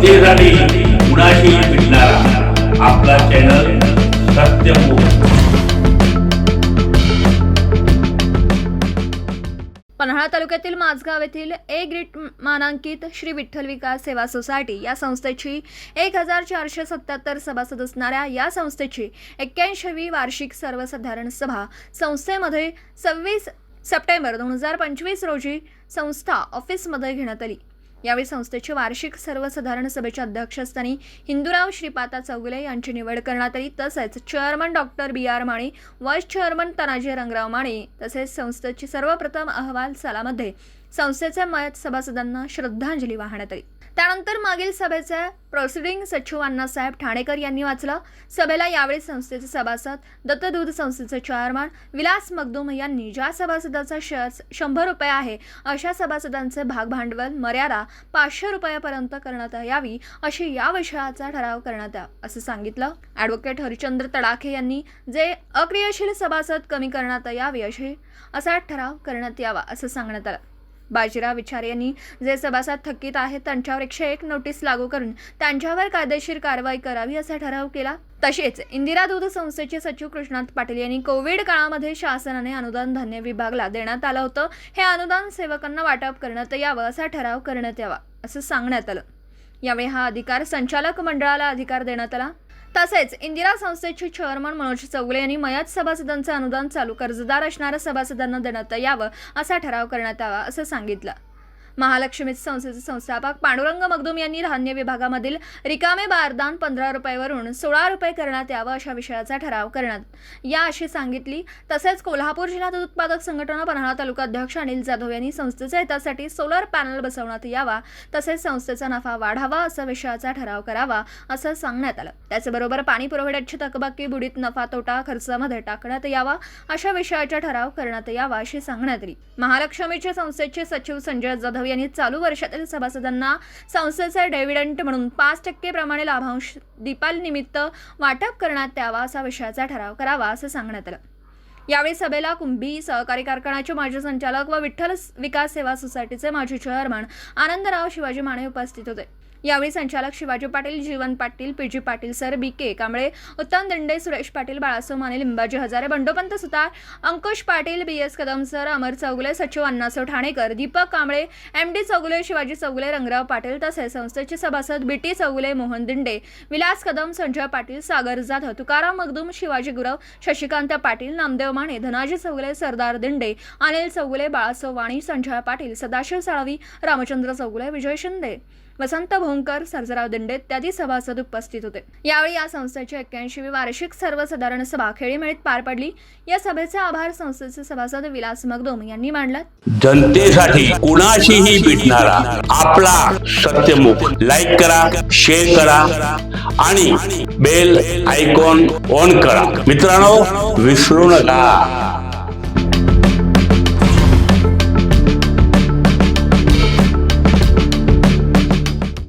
जनतेसाठी कुणाशी भेटणारा आपला चॅनल सत्यमुख पन्हाळा तालुक्यातील माझगाव येथील ए ग्रीट मानांकित श्री विठ्ठल विकास सेवा सोसायटी या संस्थेची एक हजार चारशे सत्याहत्तर सभासद असणाऱ्या या संस्थेची एक्क्याऐंशीवी वार्षिक सर्वसाधारण सभा संस्थेमध्ये सव्वीस सप्टेंबर दोन हजार पंचवीस रोजी संस्था ऑफिसमध्ये घेण्यात आली. यावेळी संस्थेची वार्षिक सर्वसाधारण सभेच्या अध्यक्षस्थानी हिंदूराव श्रीपाता चौगुले यांची निवड करण्यात आली. तसेच chairman doctor B R Mane vice chairman Tanaji Rangrao Mane तसेच संस्थेची सर्वप्रथम अहवाल सालामध्ये संस्थेचे मयत सभासदांना श्रद्धांजली वाहण्यात आली. त्यानंतर मागील सभेचे प्रोसिडिंग सचिव अण्णासाहेब ठाणेकर यांनी वाचलं. सभेला यावेळी संस्थेचे सभासद दत्तदूध संस्थेचे चेअरमन विलास मगदुम यांनी ज्या सभासदाचा शेअर्स शंभर रुपये आहे अशा सभासदांचे भाग भांडवल मर्यादा पाचशे रुपयापर्यंत करण्यात यावी अशी या विषयाचा ठराव करण्यात यावा असं सांगितलं. ॲडव्होकेट हरिचंद्र तडाखे यांनी जे अक्रियाशील सभासद कमी करण्यात यावे असे असा ठराव करण्यात यावा असं सांगण्यात आलं. बाजीराव विचार यांनी जे सभासद थकीत आहेत त्यांच्यावर एकशे एक नोटीस लागू करून त्यांच्यावर कायदेशीर कारवाई करावी असा ठराव केला. तसेच इंदिरा दूध संस्थेचे सचिव कृष्णात पाटील यांनी कोविड काळामध्ये शासनाने अनुदान धान्य विभागला देण्यात आलं होतं. हे अनुदान सेवकांना वाटप करण्यात यावं असा ठराव करण्यात यावा असं सांगण्यात आलं. यावेळी हा अधिकार संचालक मंडळाला अधिकार देण्यात आला. तसेच इंदिरा संस्थेचे चेअरमन मनोज चौगुले यांनी मयत सभासदांचं अनुदान चालू कर्जदार असणाऱ्या सभासदांना देण्यात यावं असा ठराव करण्यात यावा असं सांगितलं. महालक्ष्मी संस्थेचे संस्थापक पांडुरंग मगदुम यांनी धान्य विभागामधील रिकामे बारदान पंधरा रुपयावरून सोळा रुपये करण्यात यावं अशा विषयाचा ठराव करण्यात या अशी सांगितली. तसेच कोल्हापूर जिल्हा दूध उत्पादक संघटना पन्हाळा तालुका अध्यक्ष अनिल जाधव यांनी संस्थेच्या हितासाठी सोलर पॅनल बसवण्यात यावा तसेच संस्थेचा नफा वाढावा असा विषयाचा ठराव करावा असं सांगण्यात आलं. त्याचबरोबर पाणी पुरवठ्याची थकबाकी बुडीत नफा तोटा खर्चामध्ये टाकण्यात यावा अशा विषयाचा ठराव करण्यात यावा अशी सांगण्यात आली. महालक्ष्मीच्या संस्थेचे सचिव संजय जाधव यांनी चालू वर्षातील सभासदांना संस्थेचे डेव्हिडंट म्हणून पाच टक्के प्रमाणे लाभांश दीपालनिमित्त वाटप करण्यात यावा असा विषयाचा ठराव करावा असं सांगण्यात आलं. यावेळी सभेला कुंभी सहकारी कारखान्याचे माजी संचालक व विठ्ठल विकास सेवा सोसायटीचे माजी चेअरमन आनंदराव शिवाजी माने उपस्थित होते. यावेळी संचालक Shivaji Patil Jeevan Patil P G Patil sir B K Kamble Uttam Dinde Suresh Patil Balaso Mane Limbaji Hazare Bandopant Sutar Ankush Patil B S Kadam sir Amar Chougule सचिव अण्णासाहेब ठाणेकर दीपक कांबळे एम डी चौगुले शिवाजी चौगुले रंगराव पाटील तसेच संस्थेचे सभासद B T Chougule Mohan Dinde Vilas Kadam Sanjay Patil Sagar Jadhav Tukaram Magdum Shivaji Gurav Shashikant Patil Namdev Mane Dhanaji Chougule सरदार दिंडे अनिल चौगुले बाळासो वाणी संजय पाटील सदाशिव साळवी रामचंद्र चौगुले विजय शिंदे वसंत भोंकर सर्जराव दिंडे इत्यादी सभासद उपस्थित होते. यावेळी या संस्थेची एक्क्याऐंशीवी वार्षिक सर्वसाधारण सभा खेळीमेळीत पार पडली. या सभेचा आभार संस्थेचे सभासद विलास मगदोम यांनी मांडला. जनतेसाठी कुणाशीही भेटणारा आपला सत्यमुख लाईक करा शेअर करा आणि बेल आयकॉन ऑन करा. मित्रांनो विसरू नका.